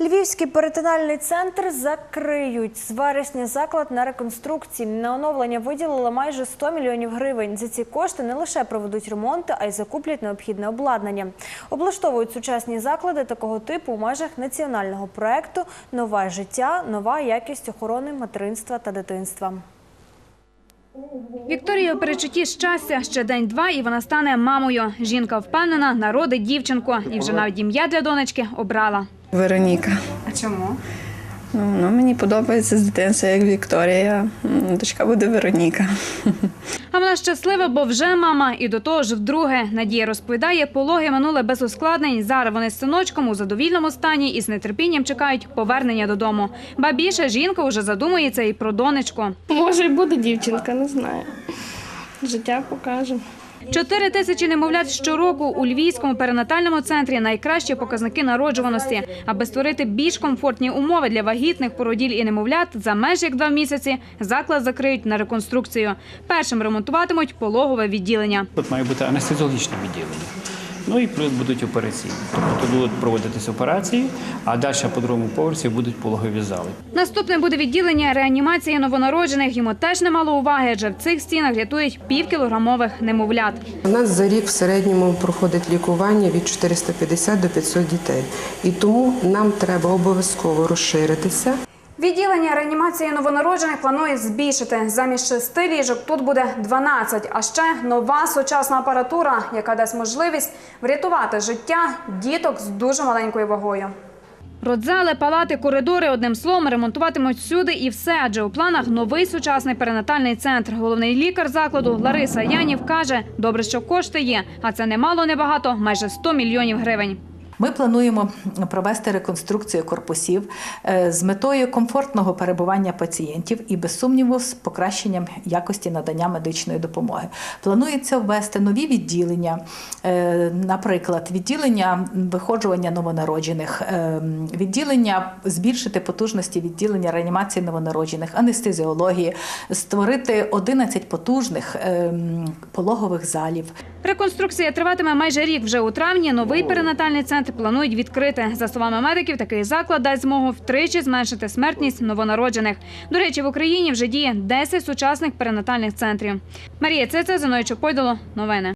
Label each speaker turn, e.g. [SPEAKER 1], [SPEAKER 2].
[SPEAKER 1] Львівський перитональний центр закриють. З вересня заклад на реконструкції на оновлення виділили майже 100 мільйонів гривень. За ці кошти не лише проведуть ремонти, а й закуплять необхідне обладнання. Облаштовують сучасні заклади такого типу у межах національного проекту Нове життя, нова якість охорони материнства та дитинства.
[SPEAKER 2] Вікторія у перечутті щастя ще день-два, і вона стане мамою. Жінка впевнена, народить дівчинку, і вже навіть ім'я для донечки обрала.
[SPEAKER 3] Вероніка.
[SPEAKER 2] А чому?
[SPEAKER 3] Ну, воно мені подобається з дитинства, як Вікторія. Дочка буде Вероніка.
[SPEAKER 2] А вона щаслива, бо вже мама, і до того ж вдруге. Надія розповідає, пологи минули без ускладнень. Зараз вони з синочком у задовільному стані і з нетерпінням чекають повернення додому. Ба більше жінка вже задумується і про донечку.
[SPEAKER 4] Може, і буде дівчинка, не знаю. Життя покаже.
[SPEAKER 2] Чотири тисячі немовлят щороку у Львівському перинатальному центрі найкращі показники народжуваності. Аби створити більш комфортні умови для вагітних, породіль і немовлят, за меж як два місяці заклад закриють на реконструкцію. Першим ремонтуватимуть пологове відділення.
[SPEAKER 5] Тут має бути анестезіологічне відділення. Ну і плюс будуть операційні. Тобто тут будуть проводитися операції, а далі по другому поверсі будуть пологові зали.
[SPEAKER 2] Наступне буде відділення реанімації новонароджених. Йому теж немало уваги, адже в цих стінах рятують півкілограмових немовлят.
[SPEAKER 6] У нас за рік в середньому проходить лікування від 450 до 500 дітей. І тому нам треба обов'язково розширитися.
[SPEAKER 2] Відділення реанімації новонароджених планують збільшити. Замість шести ліжок тут буде 12, а ще нова сучасна апаратура, яка дасть можливість врятувати життя діток з дуже маленькою вагою. Родзали, палати, коридори, одним словом, ремонтуватимуть всюди і все, адже у планах новий сучасний перинатальний центр. Головний лікар закладу Лариса Янів каже, добре, що кошти є, а це немало, небагато, майже 100 мільйонів гривень.
[SPEAKER 7] Ми плануємо провести реконструкцію корпусів е, з метою комфортного перебування пацієнтів і, без сумніву, з покращенням якості надання медичної допомоги. Планується ввести нові відділення, е, наприклад, відділення виходжування новонароджених, е, відділення збільшити потужності відділення реанімації новонароджених, анестезіології, створити 11 потужних е, пологових залів.
[SPEAKER 2] Реконструкція триватиме майже рік. Вже у травні новий перинатальний центр планують відкрити. За словами медиків, такий заклад дасть змогу втричі зменшити смертність новонароджених. До речі, в Україні вже діє 10 сучасних перинатальних центрів. Марія Цеця, Зіною Чопойдоло. Новини.